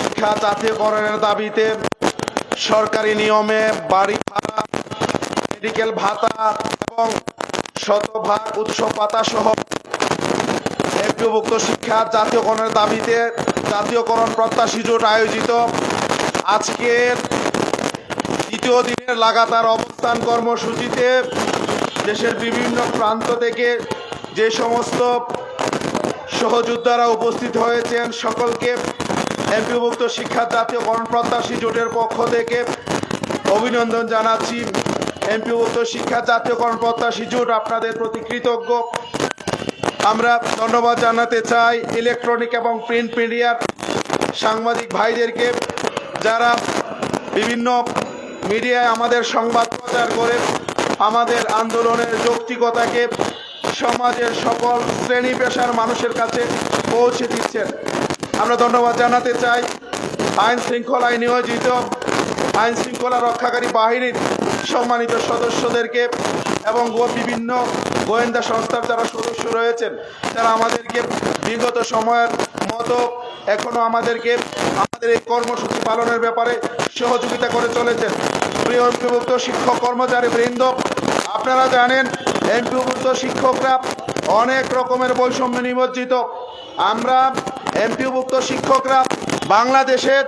শিক্ষা জাতীয়করণের দাবিতে সরকারি নিয়মে বাড়ি ভাড়া মেডিকেল ভাতা এবং শতভাগ উৎসব পাতা সহ এমপিওভুক্ত শিক্ষা জাতীয়করণের দাবিতে জাতীয়করণ প্রত্যাশী জোট আয়োজিত। আজকের দ্বিতীয় দিনের লাগাতার অবস্থান কর্মসূচিতে দেশের বিভিন্ন প্রান্ত থেকে যে সমস্ত সহযোদ্ধারা উপস্থিত হয়েছেন, সকলকে এমপিভুক্ত শিক্ষা জাতীয় প্রত্যাশী জোটের পক্ষ থেকে অভিনন্দন জানাচ্ছি। এমপিভুক্ত শিক্ষা জাতীয় প্রত্যাশী জোট, আপনাদের প্রতি কৃতজ্ঞ। আমরা ধন্যবাদ জানাতে চাই ইলেকট্রনিক এবং প্রিন্ট মিডিয়ার সাংবাদিক ভাইদেরকে, যারা বিভিন্ন মিডিয়ায় আমাদের সংবাদ প্রচার করে আমাদের আন্দোলনের যৌক্তিকতাকে সমাজের সকল শ্রেণি পেশার মানুষের কাছে পৌঁছে দিচ্ছেন। আমরা ধন্যবাদ জানাতে চাই আইন শৃঙ্খলায় নিয়োজিত, আইন শৃঙ্খলা রক্ষাকারী বাহিনীর সম্মানিত সদস্যদেরকে এবং বিভিন্ন গোয়েন্দা সংস্থার যারা সদস্য রয়েছেন তারা আমাদেরকে বিগত সময়ের মতো এখনও আমাদেরকে আমাদের এই কর্মসূচি পালনের ব্যাপারে সহযোগিতা করে চলেছেন। প্রিয় এমপিভুক্ত শিক্ষক কর্মচারী বৃন্দ, আপনারা জানেন, এমপিভুক্ত শিক্ষকরা অনেক রকমের বৈষম্য নিমজ্জিত। আমরা এমপিভুক্ত শিক্ষকরা বাংলাদেশের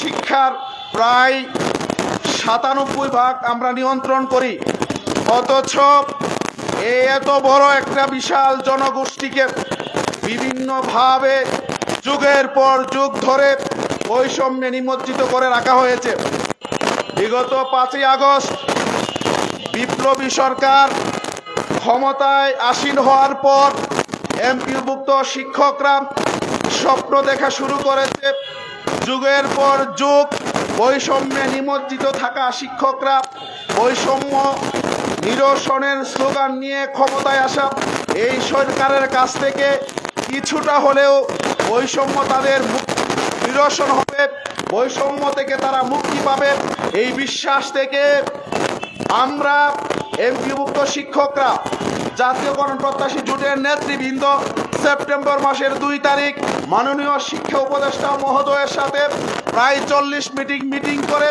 শিক্ষার প্রায় সাতানব্বই ভাগ আমরা নিয়ন্ত্রণ করি। অথচ এত বড় একটা বিশাল জনগোষ্ঠীকে বিভিন্নভাবে যুগের পর যুগ ধরে বৈষম্যে নিমজ্জিত করে রাখা হয়েছে। বিগত পাঁচই আগস্ট বিপ্লবী সরকার ক্ষমতায় আসীন হওয়ার পর এমপিভুক্ত শিক্ষকরা স্বপ্ন দেখা শুরু করেছে। যুগের পর যুগ বৈষম্যে নিমজ্জিত থাকা শিক্ষকরা বৈষম্য নিরসনের স্লোগান নিয়ে ক্ষমতায় আসা। এই সরকারের কাছ থেকে কিছুটা হলেও বৈষম্য তাদের নিরসন বৈষম্য থেকে তারা মুক্তি পাবে। এই বিশ্বাস থেকে আমরা এমপিভুক্ত শিক্ষকরা জাতীয়করণ প্রত্যাশী জোটের নেতৃবৃন্দ, সেপ্টেম্বর মাসের দুই তারিখ মাননীয় শিক্ষা উপদেষ্টা মহোদয়ের সাথে প্রায় চল্লিশ মিটিং মিটিং করে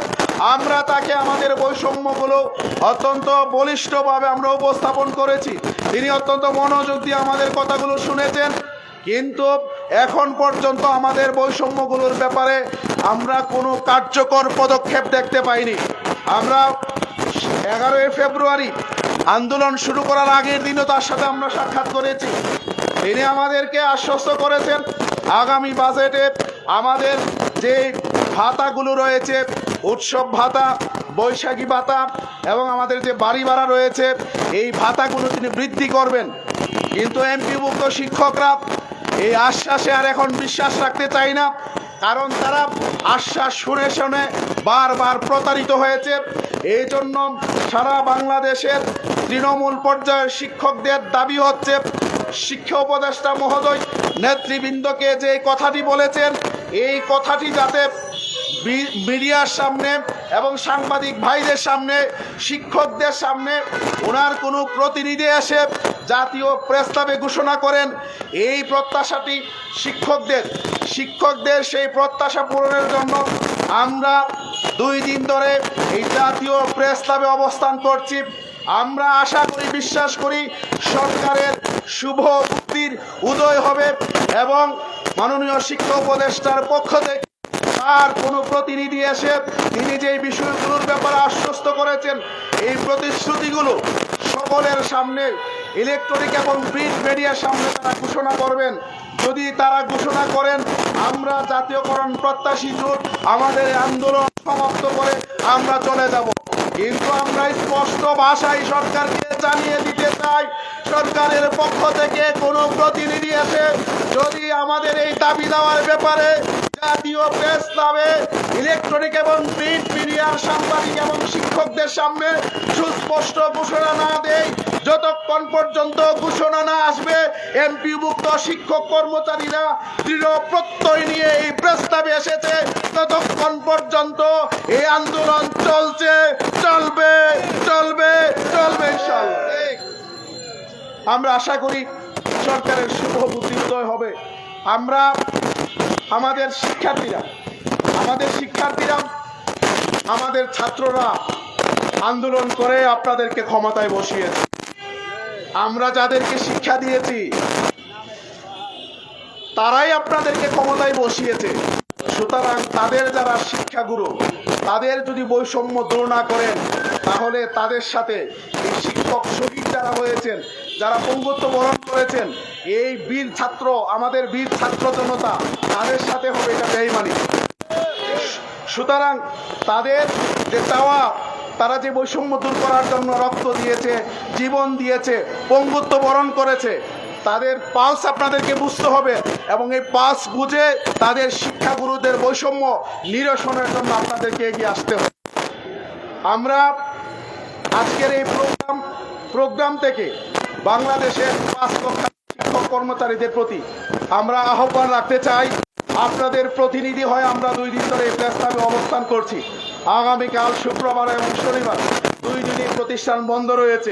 আমরা তাকে আমাদের বৈষম্যগুলো অত্যন্ত বলিষ্ঠভাবে আমরা উপস্থাপন করেছি। তিনি অত্যন্ত মনোযোগ দিয়ে আমাদের কথাগুলো শুনেছেন। কিন্তু এখন পর্যন্ত আমাদের বৈষম্যগুলোর ব্যাপারে আমরা কোনো কার্যকর পদক্ষেপ দেখতে পাইনি। আমরা এগারোই ফেব্রুয়ারি আন্দোলন শুরু করার আগের দিনও তার সাথে আমরা সাক্ষাৎ করেছি। তিনি আমাদেরকে আশ্বস্ত করেছেন, আগামী বাজেটে আমাদের যে ভাতাগুলো রয়েছে, উৎসব ভাতা, বৈশাখী ভাতা এবং আমাদের যে বাড়ি ভাড়া রয়েছে, এই ভাতাগুলো তিনি বৃদ্ধি করবেন। কিন্তু এমপিভুক্ত শিক্ষকরা এই আশ্বাসে আর এখন বিশ্বাস রাখতে চাই না, কারণ তারা আশ্বাস শুনে শুনে বারবার প্রতারিত হয়েছে। এই জন্য সারা বাংলাদেশের তৃণমূল পর্যায়ের শিক্ষকদের দাবি হচ্ছে, শিক্ষা উপদেষ্টা মহোদয় নেতৃবৃন্দকে যে কথাটি বলেছেন, এই কথাটি যাতে মিডিয়ার সামনে এবং সাংবাদিক ভাইদের সামনে, শিক্ষকদের সামনে ওনার কোনো প্রতিনিধি এসে জাতীয় প্রস্তাবে ঘোষণা করেন। এই প্রত্যাশাটি শিক্ষকদের শিক্ষকদের সেই প্রত্যাশা পূরণের জন্য আমরা দুই দিন ধরে এই জাতীয় প্রেস ক্লাবে অবস্থান করছি। আমরা আশা করি, বিশ্বাস করি, সরকারের শুভ উদয় হবে এবং মাননীয় শিক্ষা উপদেষ্টার পক্ষ থেকে তার কোনো প্রতিনিধি এসে তিনি যে বিষয়গুলোর ব্যাপারে আশ্বস্ত করেছেন, এই প্রতিশ্রুতিগুলো সকলের সামনে ইলেকট্রনিক এবং প্রিন্ট মিডিয়ার সামনে তারা ঘোষণা করবেন। যদি তারা ঘোষণা করেন, আমরা জাতীয়করণ প্রত্যাশী জোট, আমাদের আন্দোলন সমাপ্ত করে আমরা চলে যাব। কিন্তু আমরা স্পষ্ট ভাষায় সরকারকে জানিয়ে দিতে চাই, সরকারের পক্ষ থেকে কোনো প্রতিনিধি এসে যদি আমাদের এই দাবি দেওয়ার ব্যাপারে জাতীয় প্রেস ক্লাবে ইলেকট্রনিক এবং প্রিন্ট মিডিয়ার সাংবাদিক এবং শিক্ষকদের সামনে সুস্পষ্ট ঘোষণা না দেয় যতক্ষণ পর্যন্ত ঘোষণা না আসবে, এমপিভুক্ত শিক্ষক কর্মচারীরা দৃঢ় প্রত্যয় নিয়ে এই প্রস্তাবে এসেছে। ততক্ষণ পর্যন্ত এই আন্দোলন চলছে, চলবে চলবে চলবে আমরা আশা করি সরকারের শুভ বুদ্ধি উদয় হবে। আমরা আমাদের শিক্ষার্থীরা আমাদের শিক্ষার্থীরা, আমাদের ছাত্ররা আন্দোলন করে আপনাদেরকে ক্ষমতায় বসিয়েছে। আমরা যাদেরকে শিক্ষা দিয়েছি, তারাই আপনাদেরকে ক্ষমতায় বসিয়েছে। সুতরাং তাদের যারা শিক্ষাগুরু, তাদের যদি বৈষম্য দূর না করেন, তাহলে তাদের সাথে এই শিক্ষক যারা হয়েছেন, যারা পঙ্গুত্ব বরণ করেছেন, এই বীর ছাত্র, আমাদের বীর ছাত্র জনতা, তাদের সাথে হবে এটা বেইমানি। সুতরাং তাদের যে চাওয়া, তারা যে বৈষম্য দূর করার জন্য রক্ত দিয়েছে, জীবন দিয়েছে, পঙ্গুত্ব বরণ করেছে, তাদের পালস আপনাদেরকে বুঝতে হবে এবং এই পালস বুঝে তাদের শিক্ষাগুরুদের বৈষম্য নিরসনের জন্য আপনাদেরকে এগিয়ে আসতে হবে। আমরা আজকের এই প্রোগ্রাম প্রোগ্রাম থেকে বাংলাদেশের পাঁচ লক্ষ শিক্ষক কর্মচারীদের প্রতি আমরা আহ্বান রাখতে চাই। আপনাদের প্রতিনিধি হয়ে আমরা দুই দিন ধরে এই প্রেস্তাবে অবস্থান করছি। আগামীকাল শুক্রবার এবং শনিবার দুই দিনই প্রতিষ্ঠান বন্ধ রয়েছে।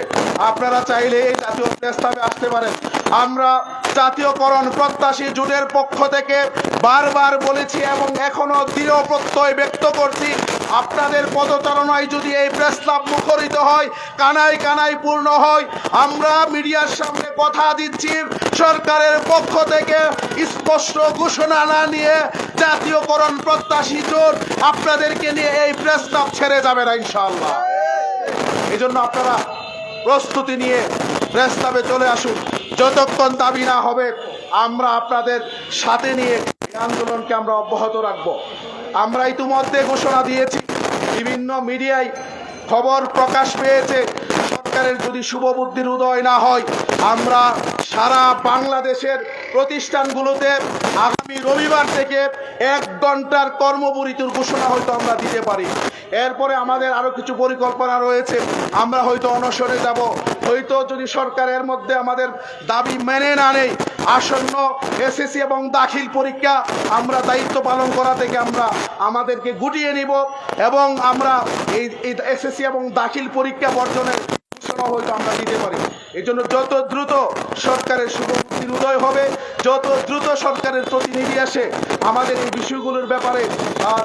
আপনারা চাইলে এই জাতীয় প্রেস্তাবে আসতে পারেন। আমরা জাতীয়করণ প্রত্যাশী জোটের পক্ষ থেকে বারবার বলেছি এবং এখনও দৃঢ় প্রত্যয় ব্যক্ত করছি। আপনাদের পদচারণায় যদি এই প্রস্তাব মুখরিত হয়, কানায় কানায় পূর্ণ হয়, আমরা মিডিয়ার সামনে কথা দিচ্ছি সরকারের পক্ষ থেকে স্পষ্ট ঘোষণা না নিয়ে জাতীয়করণ প্রত্যাশী জোট আপনাদেরকে নিয়ে এই প্রস্তাব ছেড়ে যাবে না ইনশাআল্লাহ। এই জন্য আপনারা প্রস্তুতি নিয়ে প্রস্তাবে চলে আসুন। যতক্ষণ দাবি না হবে, আমরা আপনাদের সাথে নিয়ে আন্দোলনকে আমরা অব্যাহত রাখব। আমরা ইতিমধ্যে ঘোষণা দিয়েছি, বিভিন্ন মিডিয়ায় খবর প্রকাশ পেয়েছে, সরকারের যদি শুভবুদ্ধির উদয় না হয়, আমরা সারা বাংলাদেশের প্রতিষ্ঠানগুলোতে আগামী রবিবার থেকে এক ঘণ্টার কর্মবিরতির ঘোষণা হয়তো আমরা দিতে পারি। এরপরে আমাদের আরও কিছু পরিকল্পনা রয়েছে, আমরা হয়তো অনশনে যাব হয়তো যদি সরকারের মধ্যে আমাদের দাবি মেনে না নেই, আসন্ন এসএসসি এবং দাখিল পরীক্ষা আমরা দায়িত্ব পালন করা থেকে আমরা আমাদেরকে গুটিয়ে নিব এবং আমরা এই এসএসসি এবং দাখিল পরীক্ষা বর্জনের ঘোষণা হয়তো আমরা দিতে পারি। এই জন্য যত দ্রুত সরকারের শুভবুদ্ধির উদয় হবে, যত দ্রুত সরকারের প্রতিনিধি আসে, আমাদের এই বিষয়গুলোর ব্যাপারে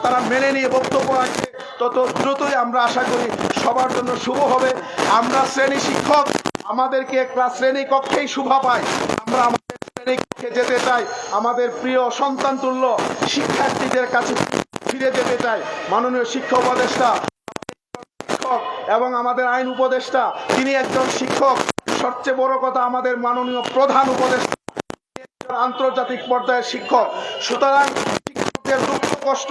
তারা মেনে নিয়ে বক্তব্য রাখবে। তত দ্রুতই আমরা আশা করি সবার জন্য শুভ হবে। আমরা শ্রেণি শিক্ষক, আমাদেরকে ক্লাস শ্রেণি কক্ষেই শুভা পাই আমরা আমাদের শ্রেণি কক্ষে যেতে চাই, আমাদের প্রিয় সন্তান তুল্য শিক্ষার্থীদের কাছে ফিরে যেতে চাই। মাননীয় শিক্ষা উপদেষ্টা, শিক্ষক এবং আমাদের আইন উপদেষ্টা, তিনি একজন শিক্ষক। সবচেয়ে বড় কথা আমাদের মাননীয় প্রধান উপদেষ্টা আন্তর্জাতিক পর্যায়ের শিক্ষক। সুতরাং কষ্ট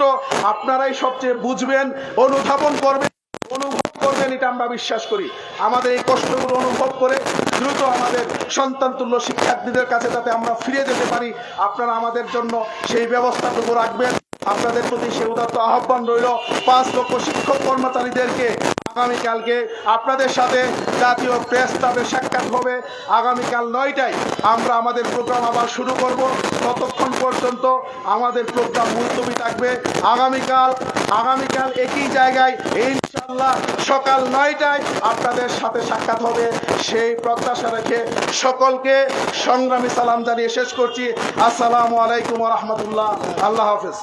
আপনারাই সবচেয়ে বুঝবেন, অনুধাবন করবেন, অনুভব করবেন, এটা আমরা বিশ্বাস করি। আমাদের এই কষ্টগুলো অনুভব করে দ্রুত আমাদের সন্তান তুল্য শিক্ষার্থীদের কাছে যাতে আমরা ফিরে যেতে পারি, আপনারা আমাদের জন্য সেই ব্যবস্থাটুকু রাখবেন। আপনাদের প্রতি সে উদাত্ত আহ্বান রইল। পাঁচ লক্ষ শিক্ষক কর্মচারীদেরকে আগামীকালকে আপনাদের সাথে জাতীয় প্রেস ক্লাবে সাক্ষাৎ হবে। আগামীকাল নয়টায় আমরা আমাদের প্রোগ্রাম আবার শুরু করব। ততক্ষণ পর্যন্ত আমাদের প্রোগ্রাম মুলতবি থাকবে। আগামীকাল আগামীকাল একই জায়গায় ইনশাল্লাহ সকাল নয়টায় আপনাদের সাথে সাক্ষাৎ হবে। সেই প্রত্যাশা রেখে সকলকে সংগ্রামী সালাম জানিয়ে শেষ করছি। আসসালামু আলাইকুম রহমতুল্লাহ। আল্লাহ হাফেজ।